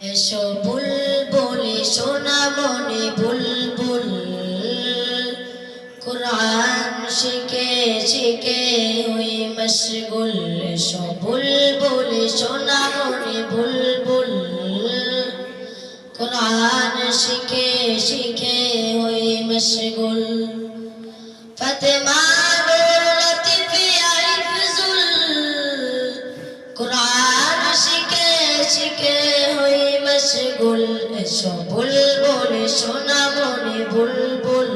এসো বুলবুলি সোনা মনে বুলবুল। কোরআন শিখে শিখে ওই মশগুল। এসো বুলবুলি সোনা মনে বুলবুল। কোরআন শিখে শিখে ওই মশগুল। ফতেমা মশগুল এসো বুলবুল সোনা মনে বুলবুল।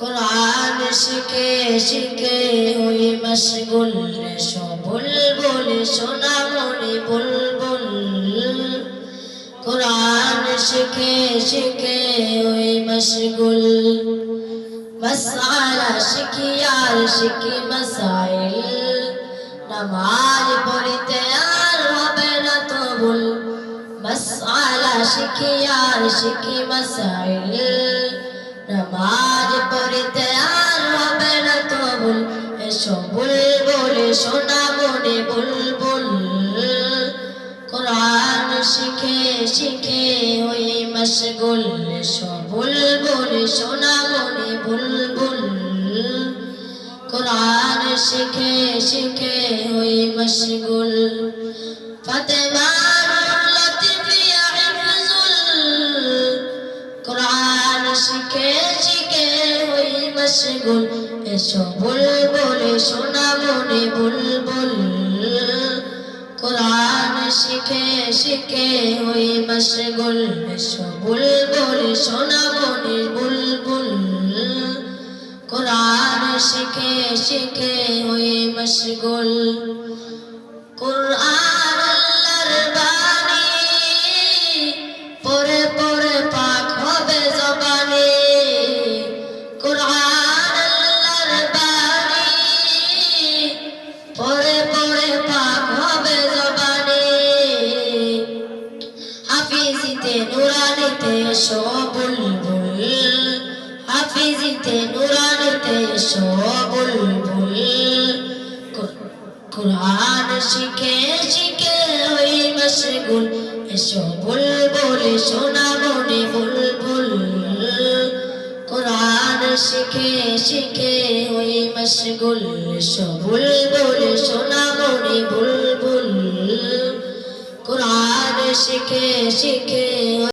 কোরআন শিখে শিখে হই মশগুল। এসো বুলবুল সোনা মনে বুলবুল। কোরআন শিখে শিখে হই মশগুল। মসালা শিখি আর শিখি মসাইল। নামাজ শিখি আর শিখি মসাইল নামাজ পড়িতে আর হবে না তো ভুল এসো বুলবুল সোনা মনে বুলবুল কোরআন শিখে শিখে ওই মশগুল এসো বুলবুল সোনা মনে বুলবুল কোরআন শিখে শিখে ওই মশগুল ফাতেমা কোরআন শিখে শিখে ওই মশগুল এসো বুলবুল, সোনা মনে বুলবুল। কোরআন শিখে শিখে ওই মশগুল এসো বুলবুল, সোনা মনে বুলবুল। কোরআন শিখে শিখে ওই মশগুল কোরআন পড়ে পড়ে পাক হবে জবানি। হাফিজিতে নুরানিতে এসো বুলবুল। হাফিজিতে নুরানিতে এসো বুলবুল। কুরআন শিখে শিখে ওই মশগুল। এসো বুলবুল সোনা মনে বুলবুল। কোরআন শিখে শিখে ওই মশগুল সবুল বুলবুল সোনা মনে বুলবুল। কোরআন শিখে শিখে